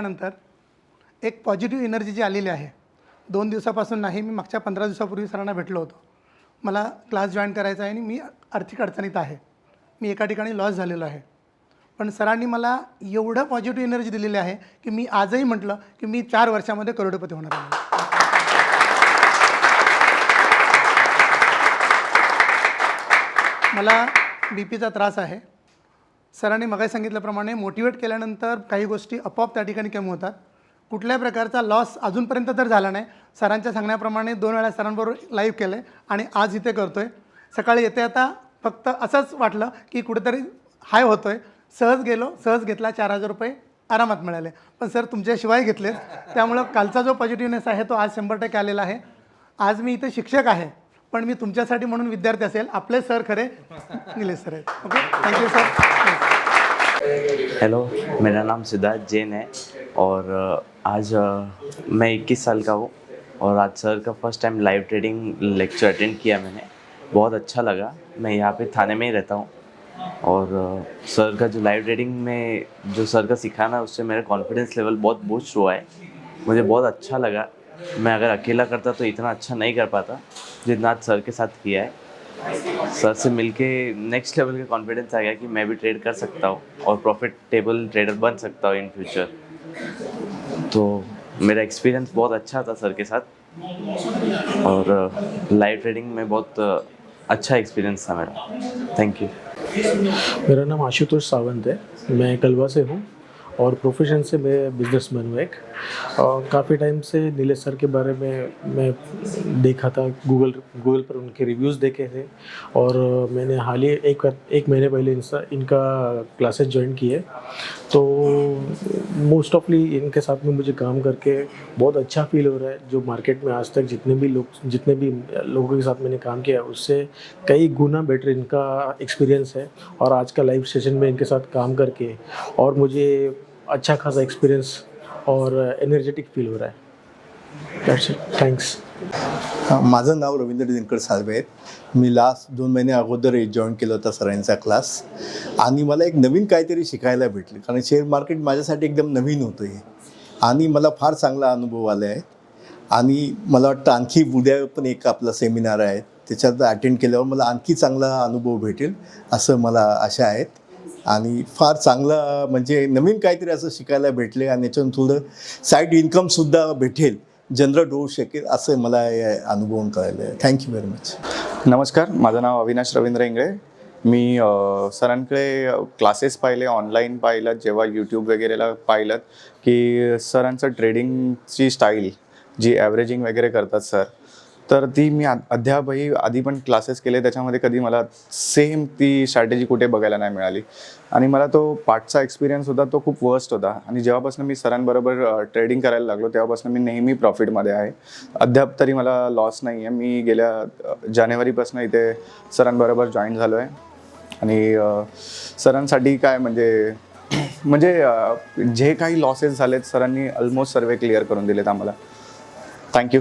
केल्यानंतर एक positive energy जी आलेली आहे दोन दिवसापासून नाही मी मागच्या पंधरा दिवसापूर्वी सरांना भेटलो होतो. मला क्लास जॉईन करायचा आहे आणि मी आर्थिक अडचणीत आहे. मी एका ठिकाणी लॉस झालेलो आहे. पण सरांनी मला एवढं पॉझिटिव्ह एनर्जी दिलेली आहे की मी आजही म्हटलं की मी चार वर्षामध्ये करोडपती होणार आहे. मला बी पीचा त्रास आहे. सरांनी मगाही सांगितल्याप्रमाणे मोटिवेट केल्यानंतर काही गोष्टी आपोआप त्या ठिकाणी कमी होतात. कुठल्याही प्रकारचा लॉस अजूनपर्यंत तर झाला नाही. सरांच्या सांगण्याप्रमाणे दोन वेळा सरांबरोबर लाईव्ह केलं आहे आणि आज इथे करतो आहे सकाळी येते आता फक्त असंच वाटलं की कुठेतरी हाय होतो आहे सहज गेलो सहज घेतला चार हजार रुपये आरामात मिळाले. पण सर तुमच्याशिवाय घेतले त्यामुळं कालचा जो पॉझिटिव्हनेस आहे तो आज शंभर टक्के आलेला आहे. आज मी इथे शिक्षक आहे पण मी तुमच्यासाठी म्हणून विद्यार्थी असेल. आपले सर खरे निलेश सर आहेत. Okay thank you sir hello मेरा नाम सिद्धार्थ जैन है और आज मैं 21 साल का हूँ और आज सर का first time live trading lecture attend KIA मैंने। बहुत अच्छा लगा। मैं यहाँ पे थाने में ही रहता हूँ और सर का जो लाइव ट्रेडिंग में जो सर का सिखाना उससे मेरा कॉन्फिडेंस लेवल बहुत बूस्ट हुआ है। मुझे बहुत अच्छा लगा। मैं अगर अकेला करता तो इतना अच्छा नहीं कर पाता जितना आज सर के साथ किया है। सर से मिलके नेक्स्ट लेवल का कॉन्फिडेंस आ गया कि मैं भी ट्रेड कर सकता हूँ और प्रॉफिटेबल ट्रेडर बन सकता हूँ इन फ्यूचर तो मेरा एक्सपीरियंस बहुत अच्छा था सर के साथ और लाइव ट्रेडिंग में बहुत अच्छा एक्सपीरियंस था मेरा। थैंक यू मेरा नाम आशुतोष सावंत है। मैं कलवा से हूँ। और प्रोफेशन से मैं बिज़नेस मैन हूँ एक। काफ़ी टाइम से नीले सर के बारे में मैं देखा था गूगल गूगल पर उनके रिव्यूज़ देखे थे। और मैंने हाल ही एक एक महीने पहले इनका क्लासेस ज्वाइन किए। तो मोस्ट ऑफली इनके साथ में मुझे काम करके बहुत अच्छा फील हो रहा है, जो मार्केट में आज तक जितने भी लोग, जितने भी लोगों के साथ मैंने काम किया है, उससे कई गुना बेटर इनका एक्सपीरियंस है। और आज का लाइव सेशन में इनके साथ काम करके और मुझे अच्छा खासा एक्सपीरियंस और एनर्जेटिक फील हो रहा है। थँक्स माझं नाव रवींद्र दिनकर साळवे. आहे मी लास्ट दोन महिने अगोदर जॉईन केला होता सरांचा क्लास आणि मला एक नवीन काहीतरी शिकायला भेटलं कारण शेअर मार्केट माझ्यासाठी एकदम नवीन होतं हे. आणि मला फार चांगला अनुभव आला आहे. आणि मला वाटतं आणखी उद्या पण एक आपला सेमिनार आहे. त्याच्यात अटेंड केल्यावर मला आणखी चांगला अनुभव भेटेल असं मला आशा आहेत आणि फार चांगला म्हणजे नवीन काहीतरी असं शिकायला भेटले आणि याच्यातून थोडं साईड इन्कमसुद्धा भेटेल. जनरेट होऊ शकेल असं मला या अनुभवून कळलं. आहे थँक्यू व्हेरी मच नमस्कार माझं नाव अविनाश रवींद्र इंगळे. मी सरांकडे क्लासेस पाहिले ऑनलाईन पाहिलं जेव्हा यूट्यूब वगैरेला पाहिलं की सरांचं ट्रेडिंगची स्टाईल जी ॲव्हरेजिंग वगैरे करतात सर तर ती मी अद्यापही आधी पण क्लासेस केले. त्याच्यामध्ये कधी मला सेम ती स्ट्रॅटेजी कुठे बघायला नाही मिळाली. आणि मला तो पार्टचा एक्सपिरियन्स होता तो खूप वर्स्ट होता. आणि जेव्हापासून मी सरांबरोबर ट्रेडिंग करायला लागलो तेव्हापासून मी नेहमी प्रॉफिटमध्ये आहे. अद्याप तरी मला लॉस नाही आहे मी गेल्या जानेवारीपासून इथे सरांबरोबर जॉईन झालो आहे आणि सरांसाठी काय म्हणजे म्हणजे जे काही लॉसेस झालेत सरांनी ऑलमोस्ट सर्वे क्लिअर करून दिलेत आम्हाला. थँक्यू